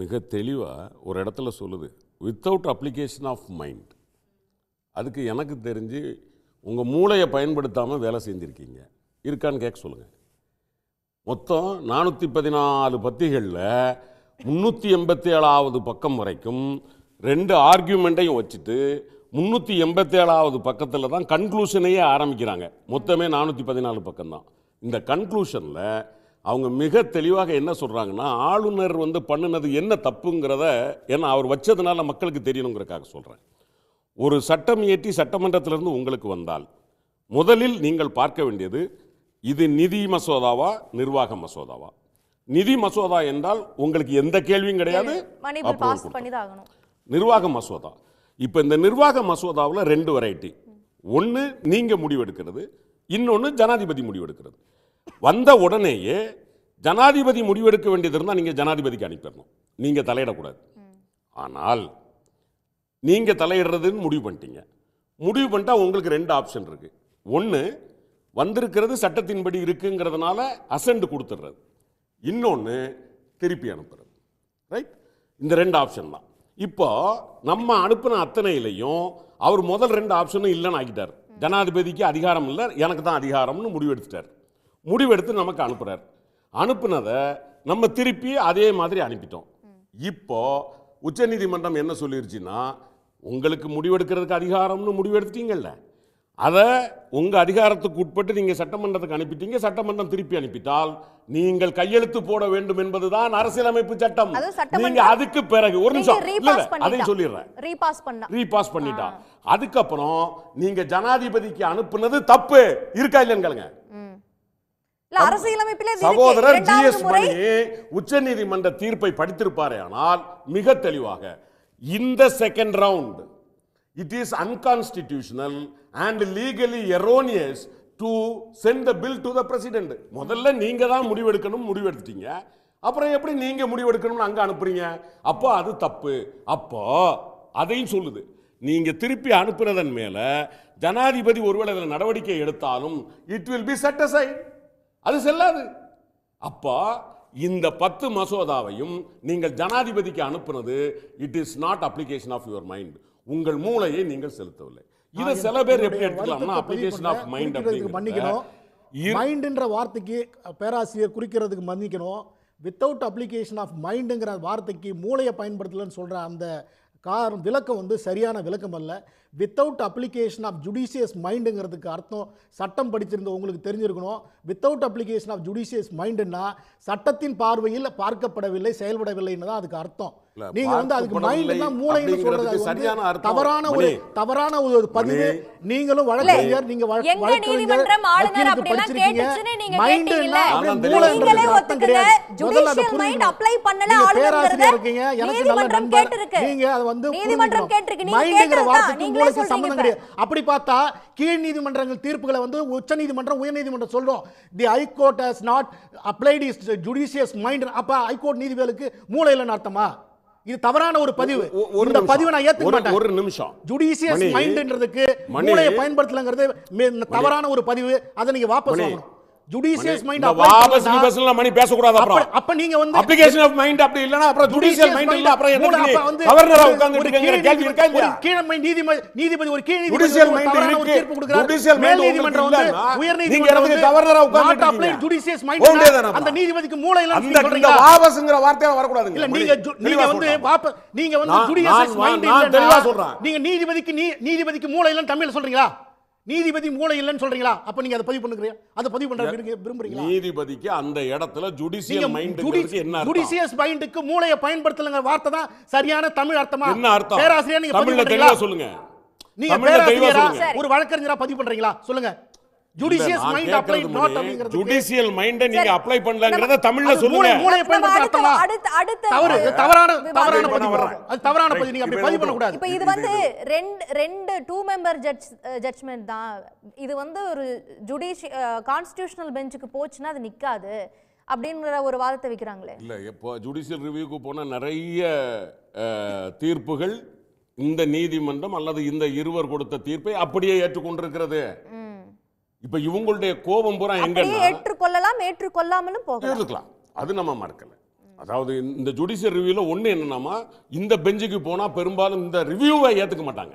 மிக தெளிவாக ஒரு இடத்துல சொல்லுது வித்தவுட் அப்ளிகேஷன் ஆஃப் மைண்ட் அதுக்கு எனக்கு தெரிஞ்சு உங்கள் மூளையை பயன்படுத்தாமல் வேலை செஞ்சுருக்கீங்க. இருக்கான்னு கேட்க சொல்லுங்கள் மொத்தம் நானூற்றி பதினாலு பத்திகளில் முந்நூற்றி எண்பத்தி ஏழாவது பக்கம் வரைக்கும் ரெண்டு ஆர்கியூமெண்ட்டையும் வச்சுட்டு முந்நூற்றி எண்பத்தி ஏழாவது பக்கத்தில் தான் கன்க்ளூஷனையே ஆரம்பிக்கிறாங்க. மொத்தமே நானூற்றி பதினாலு பக்கம்தான். இந்த கன்க்ளூஷனில் அவங்க மிக தெளிவாக என்ன சொல்கிறாங்கன்னா ஆளுநர் வந்து பண்ணினது என்ன தப்புங்கிறத ஏன்னா அவர் வச்சதுனால மக்களுக்கு தெரியணுங்கிறக்காக சொல்கிறேன் ஒரு சட்டம் இயற்றி சட்டமன்றத்திலிருந்து உங்களுக்கு வந்தால் முதலில் நீங்கள் பார்க்க வேண்டியது இது நிதி மசோதாவா நிர்வாக மசோதாவா? நிதி மசோதா என்றால் உங்களுக்கு எந்த கேள்வியும் கிடையாது நிர்வாக மசோதா. இப்போ இந்த நிர்வாக மசோதாவில் ரெண்டு வெரைட்டி ஒன்று நீங்கள் முடிவெடுக்கிறது இன்னொன்று ஜனாதிபதி முடிவெடுக்கிறது. வந்த உடனேயே ஜனாதிபதி முடிவெடுக்க வேண்டியது இருந்தால் நீங்கள் ஜனாதிபதிக்கு அனுப்பிடணும். நீங்கள் தலையிடக்கூடாது. ஆனால் நீங்கள் தலையிடுறதுன்னு முடிவு பண்ணிட்டீங்க. முடிவு பண்ணிட்டா உங்களுக்கு ரெண்டு ஆப்ஷன் இருக்கு. ஒன்று வந்திருக்கிறது சட்டத்தின்படி இருக்குங்கிறதுனால அசண்ட் கொடுத்துட்றது. இன்னொன்று திருப்பி அனுப்புறது. ரைட் இந்த ரெண்டு ஆப்ஷன் தான். இப்போ நம்ம அனுப்பின அத்தனையிலையும் அவர் முதல் ரெண்டு ஆப்ஷனும் இல்லைன்னு ஆக்கிட்டார். ஜனாதிபதிக்கு அதிகாரம் இல்லை எனக்கு தான் அதிகாரம்னு முடிவெடுத்துட்டார் முடிவெடுத்து நமக்கு அனுப்புறார். அனுப்புனதை நம்ம திருப்பி அதே மாதிரி அனுப்பிட்டோம். இப்போ உச்சநீதிமன்றம் என்ன சொல்லிருச்சுன்னா உங்களுக்கு முடிவெடுக்கிறதுக்கு அதிகாரம்னு முடிவெடுத்துட்டீங்கல்ல. அதை உங்க அதிகாரத்துக்கு உட்பட்டு நீங்க சட்டமன்றத்துக்கு அனுப்பிட்டீங்க. சட்டமன்றம் திருப்பி அனுப்பிட்டால் நீங்கள் கையெழுத்து போட வேண்டும் என்பதுதான் அரசியலமைப்பு சட்டம். அது நீங்க அதுக்கு பிறகு ஒரு நிமிஷம். இல்ல, அதையும் சொல்லிடுறேன். ரீபாஸ் பண்ணா. ரீபாஸ் பண்ணிட்டா. அதுக்கப்புறம் நீங்க ஜனாதிபதிக்கு அனுப்புனது தப்பு. இருக்கா இல்லைன்னு கேளுங்க ம். இல்ல அரசியலமைப்பிலே இது இருக்கு. சகோதரர் ஜி எஸ் மணி உச்சநீதிமன்ற தீர்ப்பை படித்திருப்பாரே ஆனால் மிக தெளிவாக இந்த second round it is unconstitutional and legally erroneous to send the bill to the president முதல்ல நீங்க தான் முடிவெடுக்கணும் முடிவெடுத்துட்டீங்க. அப்புறம் எப்படி நீங்க முடிவெடுக்கணும்னு அங்க அனுப்புறீங்க? அப்போ அது தப்பு. அப்போ அதையும் சொல்லுது. நீங்க திருப்பி அனுப்புறதன் மேல ஜனாதிபதி ஒருவேளை நடவடிக்கை எடுத்தாலும் இட் வில் பி செட் அது செல்லாது. அப்போ இந்த பத்து மசோதாவையும் நீங்கள் ஜனாதிபதிக்கு அனுப்புனது it is not application of your mind உங்கள் மூளையை நீங்கள் செலுத்தவில்லை. இதை சில பேர் எப்படி எடுத்துக்கலாம்னா அப்ளிகேஷன் ஆஃப். மைண்ட் மன்னிக்கணும் மைண்டுன்ற வார்த்தைக்கு பேராசிரியர் குறிக்கிறதுக்கு மன்னிக்கணும். வித்தவுட் அப்ளிகேஷன் ஆஃப் மைண்டுங்கிற வார்த்தைக்கு மூளையை பயன்படுத்தலன்னு சொல்ற அந்த காரணம் விளக்கம் வந்து சரியான விளக்கம் அல்ல. வித்தவுட் அப்ளிகேஷன் ஆஃப் ஜுடிஷியஸ் மைண்டுங்கிறதுக்கு அர்த்தம் சட்டம் படிச்சிருந்த உங்களுக்கு தெரிஞ்சிருக்கணும் வித்தவுட் அப்ளிகேஷன் ஆஃப் ஜுடிஷியஸ் மைண்டுன்னா சட்டத்தின் பார்வையில் பார்க்கப்படவில்லை செயல்படவில்லைன்னு தான் அதுக்கு அர்த்தம் நீங்க வந்து அதுக்கு பார்க்கப்படவில்லை மைண்ட் தான் மூளைன்னு சொல்றது. தவறான ஒரு. தவறான ஒரு பதிவு. நீங்களும் வழக்கறிஞர் நீங்க வழக்கறிஞர், இருக்கீங்க, எனக்கு நல்ல நண்பர். நீங்க அதை வந்து நீதிமன்றம் கேட்டிருக்கு. நீங்க மைண்டுங்கிற. வார்த்தைக்கு சொல்றீங்க சம்பந்தம். கிடையாது. அப்படி பார்த்தா கீழ் நீதிமன்றங்கள் தீர்ப்புகளை வந்து உச்ச நீதிமன்றம் உயர் நீதிமன்றம் சொல்றோம். The high court has not applied is judicious mind அப்ப ஹைகோர்ட் நீதிபதிகளுக்கு மூளை இல்லைன்னு அர்த்தமா? இது தவறான ஒரு பதிவு. இந்த. பதிவை நான் ஏத்துக்க ஒரு- மாட்டேன். ஒரு நிமிஷம். ஜுடிஷியஸ் மணி, மைண்ட்ன்றதுக்கு மணி, மூளையை பயன்படுத்தலங்கிறது தவறான ஒரு பதிவு. அதை நீங்க வாபஸ் வாங்கணும். ஜுடிஷியஸ் மைண்ட் வாபஸ் கீபஸ்லாம் மணி பேசக்கூடாது அப்புறம் அப்ப நீங்க வந்து அப்ளிகேஷன் ஆஃப் மைண்ட் அப்படி இல்லனா அப்புறம் ஜுடிஷியல் மைண்ட் இல்ல அப்புறம் என்ன கவர்னரா உட்கார்ந்து இருக்கீங்க கீழ் கேள்வி இருக்கா இல்லையா ஒரு கீழமை நீதிபதி நீதிபதி ஒரு கீழ் தவறான ஒரு இருக்கு. தீர்ப்பு கொடுக்கிறார். மேல் உங்களுக்கு நீதிமன்றம் வந்து உயர் நீங்க நீதிமன்றம் வந்து கவர்னரா applied இருக்கீங்க. னா வேண்டியதுதானப்பா. அந்த நீதிபதிக்கு மூளை இல்லைன்னு அந்த நீங்க சொல்றீங்களா? வாபஸ்ங்கிற வார்த்தையில வரக்கூடாதுங்க இல்ல மணி, நீங்க நீங்க வந்து சொல்றேன். வாப நீங்க வந்து நான் மைண்ட் நான் தெளிவா சொல்றேன். நீங்க நீதிபதிக்கு நீ- நீதிபதிக்கு மூளை இல்லைன்னு தமிழ்ல சொல்றீங்களா நீதிபதி மூளை இல்லைன்னு சொல்றீங்களா? அப்ப நீங்க அதை பதிவு பண்ணுறீங்க அதை பதிவு பண்ற விரும்புறீங்க- விரும்புறீங்களா நீதிபதிக்கு அந்த இடத்துல ஜுடிஷியல் மைண்ட் என்ன? ஜுடிஷியஸ் மைண்டுக்கு மூளையை பயன்படுத்தலங்க வார்த்தை தான் சரியான தமிழ் அர்த்தமா? என்ன அர்த்தம்? பேராசிரியர் நீங்க பதிவு சொல்லுங்க. நீங்க பேராசிரியரா ஒரு வழக்கறிஞரா பதிவு பண்றீங்களா? சொல்லுங்க. ஜுடிஷியஸ் மைண்ட் அப்ளை நாட் அப்படிங்கிறது ஜுடிஷியல் மைண்ட நீங்க. அப்ளை பண்ணலங்கறத தமிழ்ல சொல்லுங்க மூளை- மூளை நம்ம பயன்படுத்துற அடுத்த அர்த்தமா? அடுத்த அடுத்த தவறு தவறான தவறான பதிவு வர்றேன். அது தவறான. பதிவு நீங்க அப்படி பதிவு பண்ண கூடாது இப்ப இது வந்து ரெண்டு ரெண்டு டூ மெம்பர் ஜட்ஜ் ஜட்ஜ்மெண்ட் தான் இது வந்து ஒரு ஜுடிஷி கான்ஸ்டிடியூஷனல் பெஞ்சுக்கு போச்சுன்னா அது நிக்காது அப்படிங்கிற ஒரு வாதத்தை வைக்கிறாங்களே இல்ல இப்போ ஜுடிஷியல் ரிவ்யூக்கு போன நிறைய தீர்ப்புகள் இந்த நீதிமன்றம் அல்லது இந்த இருவர் கொடுத்த தீர்ப்பை அப்படியே ஏற்றுக்கொண்டிருக்கிறது. இப்ப இவங்களுடைய கோபம் பூரா எங்கன்னா ஏற்றுக்கொள்ளலாம் ஏற்றுக்கொள்ளாமலும் போகலாம். அது நம்ம மறக்கல. அதாவது இந்த ஜுடிஷியல் ரிவ்யூவில் ஒன்று என்னன்னாமா இந்த பெஞ்சுக்கு போனால் பெரும்பாலும் இந்த ரிவ்யூவை ஏற்றுக்க மாட்டாங்க.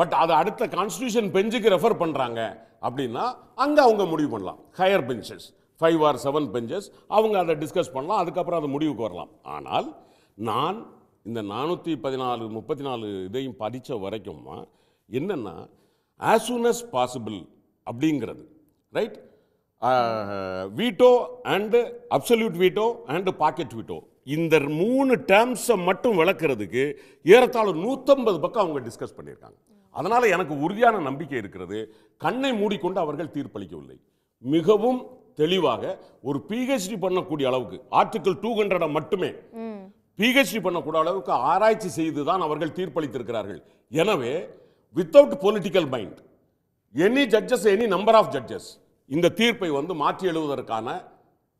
பட் அதை அடுத்த கான்ஸ்டியூஷன் பெஞ்சுக்கு ரெஃபர் பண்ணுறாங்க அப்படின்னா அங்கே அவங்க முடிவு பண்ணலாம். Higher benches five or seven benches அவங்க அதை டிஸ்கஸ் பண்ணலாம் அதுக்கப்புறம் அது முடிவுக்கு வரலாம். ஆனால் நான் இந்த நானூற்றி பதினாலு முப்பத்தி நாலு இதையும் படித்த வரைக்கும் என்னென்னா ஆஸ் soon as பாசிபிள் அப்படிங்கிறது right veto and absolute veto and pocket veto இந்த மூணு டேர்ம்ஸை மட்டும் விளக்குறதுக்கு ஏறத்தாழ நூற்றம்பது பக்கம் அவங்க டிஸ்கஸ் பண்ணியிருக்காங்க. அதனால் எனக்கு உறுதியான நம்பிக்கை இருக்கிறது. கண்ணை மூடிக்கொண்டு அவர்கள் தீர்ப்பளிக்கவில்லை. மிகவும் தெளிவாக ஒரு பிஹெச்டி பண்ணக்கூடிய அளவுக்கு ஆர்டிகிள் டூ ஹண்ட்ரடை மட்டுமே பிஹெச்டி பண்ணக்கூடிய அளவுக்கு ஆராய்ச்சி செய்து தான் அவர்கள் தீர்ப்பளித்திருக்கிறார்கள். எனவே without political mind any judges any number of judges இந்த தீர்ப்பை வந்து மாற்றி எழுதுவதற்கான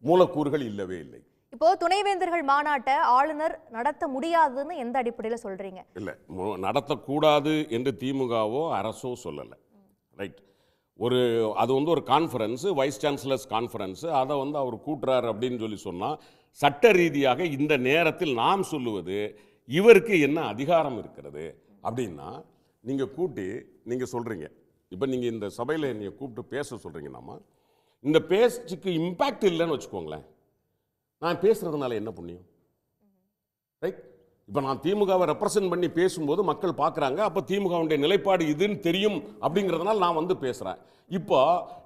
மூலக்கூறுகள் இல்லவே இல்லை. இப்போ துணைவேந்தர்கள் மாநாட்டை ஆளுநர் நடத்த முடியாதுன்னு எந்த அடிப்படையில சொல்றீங்க? இல்லை நடத்தக்கூடாது என்று திமுகவோ அரசோ சொல்லலை. ரைட் ஒரு அது வந்து ஒரு கான்ஃபரன்ஸு வைஸ் சான்சலர்ஸ் கான்ஃபரன்ஸு அதை வந்து அவர் கூட்டுறார் அப்படின்னு சொல்லி சொன்னால் சட்ட ரீதியாக இந்த நேரத்தில் நாம் சொல்லுவது இவருக்கு என்ன அதிகாரம் இருக்கிறது அப்படின்னா நீங்கள் கூட்டி நீங்கள் சொல்கிறீங்க இப்போ நீங்கள் இந்த சபையில் என்னை கூப்பிட்டு பேச சொல்கிறீங்கன்னாமா இந்த பேச்சுக்கு இம்பேக்ட் இல்லைன்னு வச்சுக்கோங்களேன். நான் பேசுறதுனால என்ன புண்ணியம்? ரைட் இப்போ நான் திமுகவை ரெப்ரசன்ட் பண்ணி பேசும்போது மக்கள் பார்க்குறாங்க அப்போ திமுகவுடைய நிலைப்பாடு இதுன்னு தெரியும் அப்படிங்கிறதுனால நான் வந்து பேசுகிறேன் இப்போ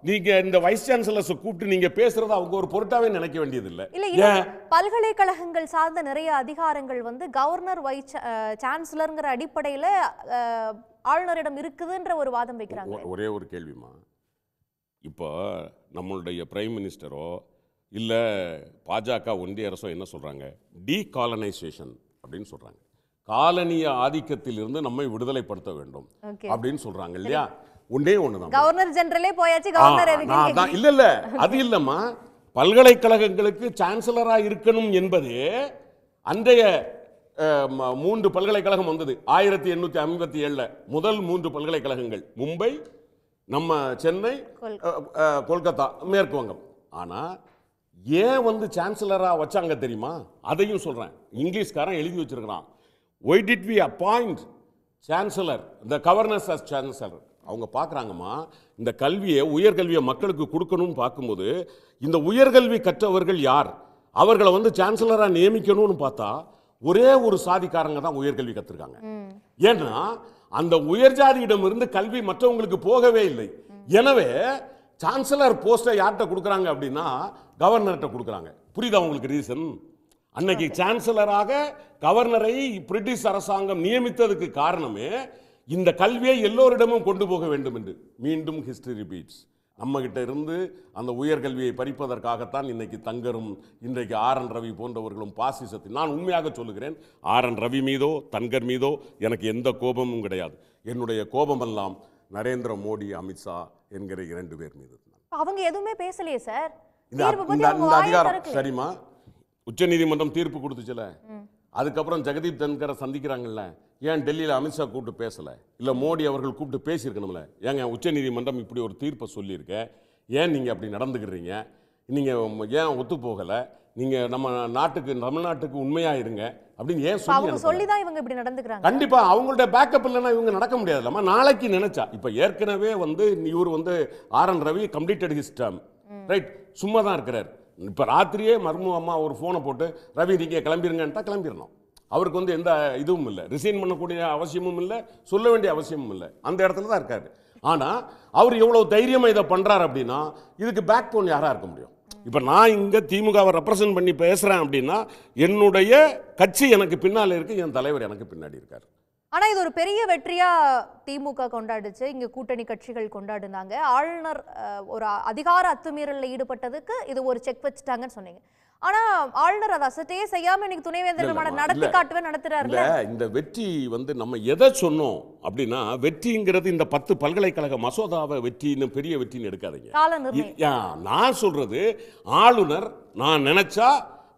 நீங்கள் இந்த வைஸ் சான்சலர்ஸை கூப்பிட்டு நீங்கள் பேசுகிறத அவங்க ஒரு பொருட்டாவே நினைக்க வேண்டியதில்லை. இல்ல ஏன்? பல்கலைக்கழகங்கள் சார்ந்த நிறைய அதிகாரங்கள் வந்து கவர்னர் வைஸ் சான்சலர்ங்கிற அடிப்படையில ஆளுநரிடம் இருக்குதுன்ற ஒரு வாதம் வைக்கிறாங்க. ஒரே ஒரு கேள்விமா இப்போ நம்மளுடைய பிரைம் மினிஸ்டரோ இல்லை பாஜக ஒன்றிய அரசோ என்ன சொல்கிறாங்க டீகாலனைசேஷன் அப்படின்னு சொல்கிறாங்க காலனிய ஆதிக்கத்திலிருந்து நம்மை விடுதலைப்படுத்த வேண்டும் அப்படின்னு சொல்கிறாங்க இல்லையா? ஒன்றே ஒன்று தான் கவர்னர் ஜெனரலே போயாச்சு கவர்னர் இல்ல இல்ல அது இல்லம்மா. பல்கலைக்கழகங்களுக்கு சான்சலரா இருக்கணும் என்பதே அன்றைய மூன்று பல்கலைக்கழகம் வந்தது. ஆயிரத்தி எண்ணூத்தி ஐம்பத்தி ஏழுல முதல் மூன்று பல்கலைக்கழகங்கள். மும்பை நம்ம சென்னை கொல்கத்தா. மேற்கு வங்கம் ஆனா ஏன் வந்து சான்சலரா வச்சாங்க தெரியுமா? அதையும் சொல்றேன். இங்கிலீஷ்காரன் எழுதி வச்சிருக்கிறான். Why did we appoint chancellor the governors as chancellor அவங்க பார்க்குறாங்கம்மா இந்த கல்வியை உயர்கல்வியை மக்களுக்கு கொடுக்கணும்னு பார்க்கும்போது இந்த உயர்கல்வி கற்றவர்கள் யார்? அவர்களை வந்து சான்சலராக நியமிக்கணும்னு பார்த்தா ஒரே ஒரு சாதிக்காரங்க தான் உயர்கல்வி கற்றுருக்காங்க ஏன்னா அந்த உயர்ஜாதியிடமிருந்து கல்வி மற்றவங்களுக்கு போகவே இல்லை. எனவே சான்சலர் போஸ்ட்டை யார்கிட்ட கொடுக்குறாங்க அப்படின்னா கவர்னர்கிட்ட கொடுக்குறாங்க. புரியுதா உங்களுக்கு ரீசன் அன்னைக்கு சான்சலராக கவர்னரை பிரிட்டிஷ் அரசாங்கம் நியமித்ததுக்கு காரணமே இந்த கல்வியை எல்லோரிடமும் கொண்டு போக வேண்டும் என்று. மீண்டும் ஹிஸ்டரி ரிப்பீட்ஸ் நம்ம கிட்ட இருந்து அந்த உயர்கல்வியை பறிப்பதற்காகத்தான் இன்னைக்கு தங்கரும் இன்றைக்கு ஆர் என் ரவி போன்றவர்களும் பாசிசத்தில் நான் உண்மையாக சொல்லுகிறேன் ஆர் என் ரவி மீதோ தன்கர் மீதோ எனக்கு எந்த கோபமும் கிடையாது. என்னுடைய கோபமெல்லாம் நரேந்திர மோடி அமித்ஷா என்கிற இரண்டு பேர் மீது அவங்க எதுவுமே பேசலையே சார்? இந்த அதிகாரம். சரிம்மா? உச்சநீதிமன்றம் தீர்ப்பு கொடுத்துச்சுல? அதுக்கப்புறம் ஜெகதீப் தன்கரை சந்திக்கிறாங்கல்ல ஏன் டெல்லியில் அமித்ஷா கூப்பிட்டு பேசல? இல்ல மோடி அவர்கள் கூப்பிட்டு பேசியிருக்கணும்ல? ஏங்க உச்சநீதிமன்றம் இப்படி ஒரு தீர்ப்பை சொல்லியிருக்க. ஏன் நீங்க அப்படி நடந்துக்கிறீங்க? நீங்க ஏன் ஒத்து போகல? நீங்க நம்ம நாட்டுக்கு தமிழ்நாட்டுக்கு உண்மையா இருங்க அப்படின்னு ஏன் சொல்லி அனுப்பல? சொல்லிதான் இவங்க இப்படி நடந்துக்கிறாங்க. கண்டிப்பா அவங்கள்ட்ட பேக்கப் இல்லைன்னா இவங்க நடக்க முடியாதுல்லம்மா. நாளைக்கு நினைச்சா இப்ப ஏற்கனவே வந்து இவர் வந்து R N Ravi completed his term right சும்மா தான் இருக்கிறார். இப்போ ராத்திரியே மர்மு அம்மா ஒரு ஃபோனை போட்டு ரவி நீங்கள் கிளம்பிருங்கன்ட்டா கிளம்பிடணும் அவருக்கு வந்து எந்த இதுவும் இல்லை. ரிசைன் பண்ணக்கூடிய அவசியமும் இல்லை சொல்ல வேண்டிய அவசியமும் இல்லை. அந்த இடத்துல தான் இருக்காரு. ஆனால் அவர் எவ்வளோ தைரியமாக இதை பண்ணுறாரு அப்படின்னா இதுக்கு பேக் போன் யாராக இருக்க முடியும்? இப்போ நான் இங்கே திமுகவை ரெப்ரசன்ட் பண்ணி பேசுகிறேன் அப்படின்னா என்னுடைய கட்சி எனக்கு பின்னால் இருக்குது என் தலைவர் எனக்கு பின்னாடி இருக்கார். ஆனா இது ஒரு பெரிய வெற்றியா திமுக கொண்டாடுச்சு. இங்க கூட்டணி கட்சிகள் கொண்டாடுனாங்க. ஆளுநர் ஒரு அதிகார அத்துமீறல்ல ஈடுபட்டதுக்கு இது ஒரு செக் வச்சுட்டாங்கன்னு சொன்னீங்க. ஆனா ஆளுநர் அதை அசட்டே செய்யாம இன்னைக்கு இல்ல. நடத்தி காட்டுவே நடத்துறாருல இந்த வெற்றி வந்து நம்ம எதை சொன்னோம் அப்படின்னா வெற்றிங்கிறது இந்த பத்து பல்கலைக்கழக மசோதாவை வெற்றின்னு பெரிய வெற்றின்னு எடுக்காதீங்க. நான் சொல்றது ஆளுநர் நான் நினைச்சா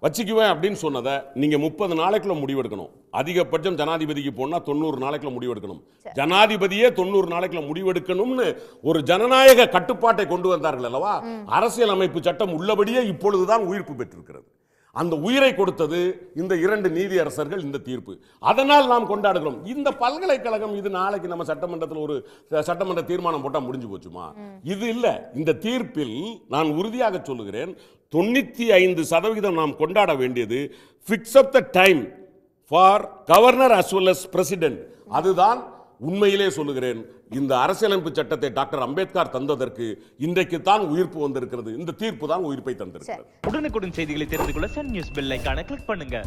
வச்சுக்குவேன் அப்படின்னு சொன்னதை நீங்க முப்பது நாளைக்குள்ள முடிவெடுக்கணும். அதிகபட்சம் ஜனாதிபதிக்கு போனா தொண்ணூறு நாளைக்குள்ள முடிவெடுக்கணும். ஜனாதிபதியே தொண்ணூறு நாளைக்குள்ள முடிவெடுக்கணும்னு ஒரு ஜனநாயக கட்டுப்பாட்டை கொண்டு வந்தார்கள் அல்லவா? அரசியல் அமைப்பு சட்டம் உள்ளபடியே இப்பொழுதுதான் உயிர்ப்பு பெற்றிருக்கிறது. அந்த உயிரை கொடுத்தது இந்த இரண்டு நீதியரசர்கள் இந்த தீர்ப்பு. அதனால் நாம் கொண்டாடுகிறோம். இந்த பல்கலைக்கழகம் இது நாளைக்கு நம்ம சட்டமன்றத்தில் ஒரு சட்டமன்ற தீர்மானம் போட்டா முடிஞ்சு போச்சுமா? இது இல்ல. இந்த தீர்ப்பில் நான் உறுதியாக சொல்லுகிறேன் தொண்ணூத்தி ஐந்து சதவிகிதம் நாம் கொண்டாட வேண்டியது fix up the time for governor as well as president அதுதான் உண்மையிலே சொல்லுகிறேன். இந்த அரசியலமைப்பு சட்டத்தை டாக்டர் அம்பேத்கர் தந்ததற்கு இன்றைக்கு தான் உயிர்ப்பு வந்திருக்கிறது. இந்த தீர்ப்பு தான் உயிர்ப்பை தந்திருக்கிறது. உடனுக்குடன் செய்திகளை தெரிந்து கொள்ள சன் நியூஸ் பெல் கிளிக் பண்ணுங்க.